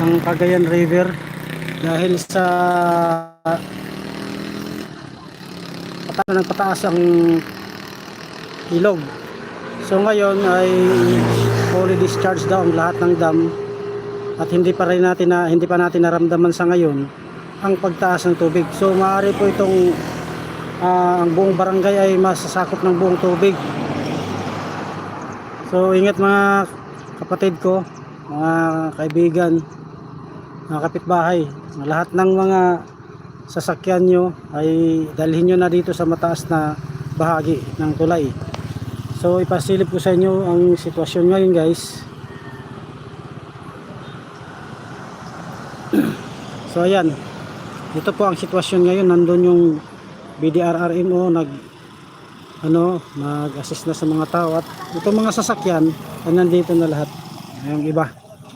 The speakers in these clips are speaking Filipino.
ng Cagayan River dahil sa pataas ng pataas ang ilog. So ngayon ay fully discharged daw ang lahat ng dam at hindi pa rin natin na hindi pa natin naramdaman sa ngayon ang pagtaas ng tubig. So maaari po itong ah, ang buong barangay ay masasakop ng buong tubig. So ingat mga kapatid ko, mga kaibigan, mga kapitbahay, lahat ng mga sasakyan nyo ay dalhin nyo na dito sa mataas na bahagi ng tulay. So ipasilip ko sa inyo ang sitwasyon ngayon guys. so ayan, ito po ang sitwasyon ngayon. Nandun yung BDRRMO nag ano, mag-assist na sa mga tao at itong mga sasakyan ay nandito na lahat. Yung iba.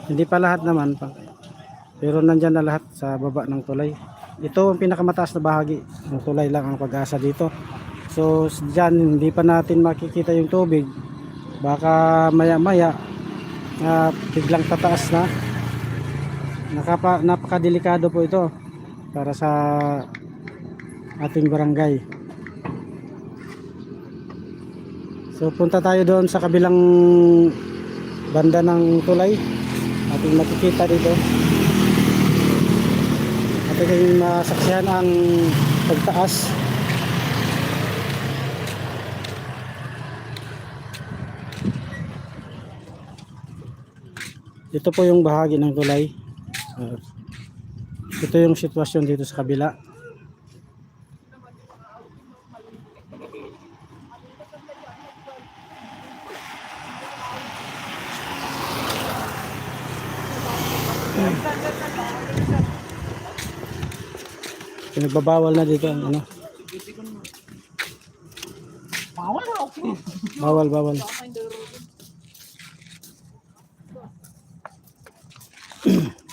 Hindi pa lahat naman. Pero nandyan na lahat sa baba ng tulay. Ito ang pinakamataas na bahagi ng tulay lang ang pag-asa dito. So dyan hindi pa natin makikita yung tubig. Baka maya maya biglang tataas na. Nakapa, napakadelikado po ito para sa ating barangay. So punta tayo doon sa kabilang banda ng tulay. Ating makikita dito. Ating masaksihan ang pagtaas. Ito po yung bahagi ng tulay. Uh, ito yung sitwasyon dito sa kabila. Pinagbabawal na dito ang ano. Bawal, bawal.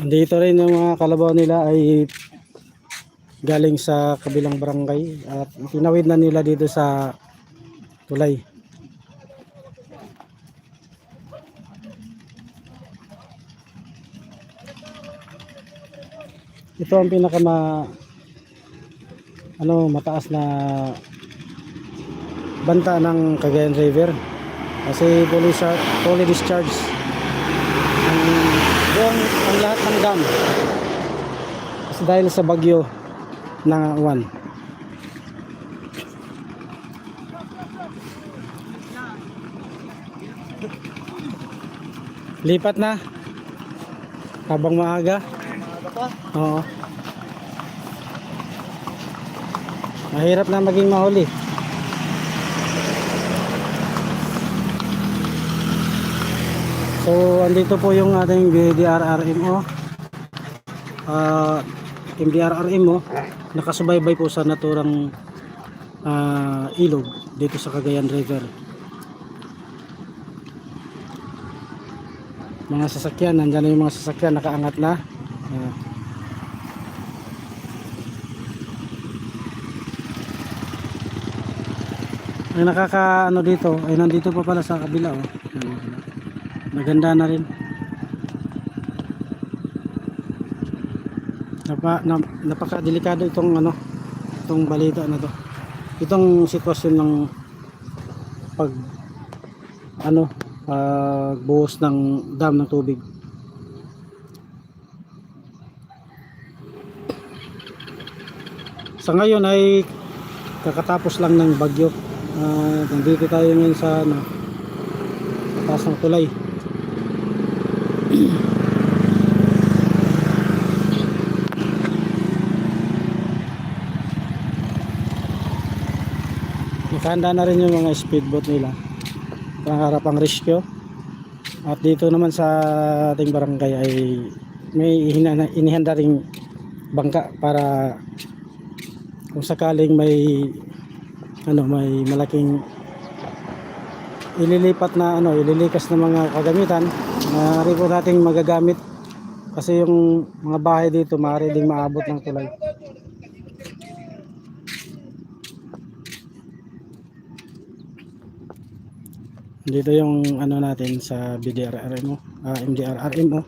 Dito rin yung mga kalabaw nila ay galing sa kabilang barangay at tinawid na nila dito sa tulay. Ito ang pinakama ano mataas na banta ng Cagayan River. Kasi fully, fully discharge. Ang buong ang lahat ng dam. Kasi dahil sa bagyo na uwan. Lipat na. Habang maaga oo mahirap na maging mahuli So, andito po yung ating BDRRMO. Uh, MDRRMO, nakasubaybay po sa naturang ah, ilog dito sa Cagayan River. Mga sasakyan, nandyan na yung mga sasakyan, nakaangat na. Ah. Ay nakaka ano dito ay nandito pa pala sa kabila oh. Maganda na rin. Napa, na, napaka-delikado itong ano, itong balita na to. Itong sitwasyon ng pag ano, pagbuhos ng dam ng tubig. Sa ngayon ay kakatapos lang ng bagyo. Ah, nandito tayo ngayon sa ano, taas ng tulay. Nakahanda na rin yung mga speedboat nila. Pangarap ang rescue. At dito naman sa ating barangay ay may inihanda ring bangka para kung sakaling may ano may malaking ililipat na ano ililikas na mga kagamitan na rin po nating magagamit kasi yung mga bahay dito maaari ding maabot ng tulay Dito yung ano natin sa BDRRM mo, ah, MDRRM mo.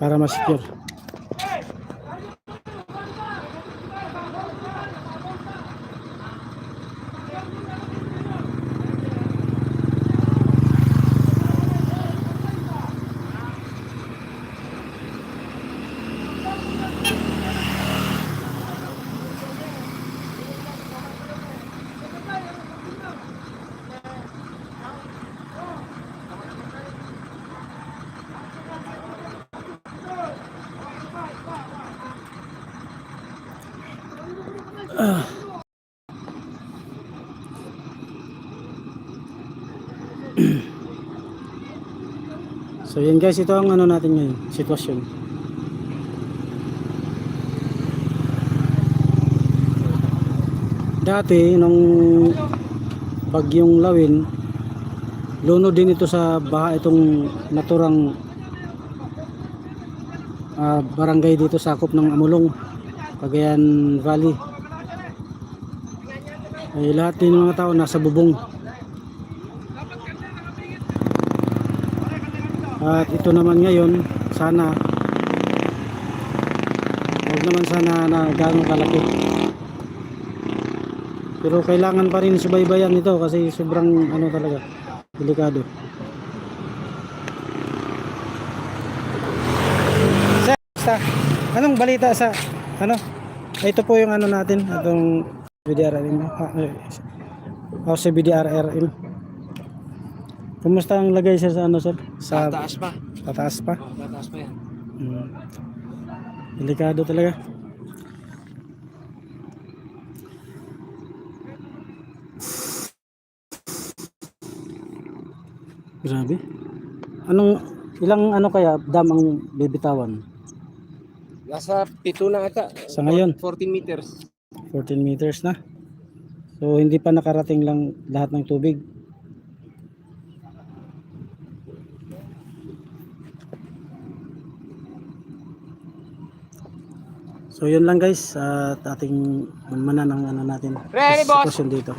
Para mas secure. So yan guys, ito ang ano natin ngayon, sitwasyon. Dati nung bagyong lawin, luno din ito sa baha itong naturang ah, barangay dito sakop ng Amulong, Cagayan Valley. Ay lahat din mga tao nasa bubong. At ito naman ngayon, sana huwag naman sana na gano'ng kalaki. Pero kailangan pa rin subaybayan ito kasi sobrang ano talaga, delikado. Sir, anong balita sa ano? Ito po yung ano natin, itong BDRRM. O sa BDRRM. Kumusta ang lagay sir sa ano sir? Sa Taas pa. Tataas pa. Oh, Tataas pa yan. Hmm. Delikado talaga. Grabe. Anong ilang ano kaya dam ang bibitawan? Nasa pito na ata. Sa ngayon? 14 meters. 14 meters na. So hindi pa nakarating lang lahat ng tubig. So yun lang guys at ating manmanan ang ano natin Ready, boss? dito.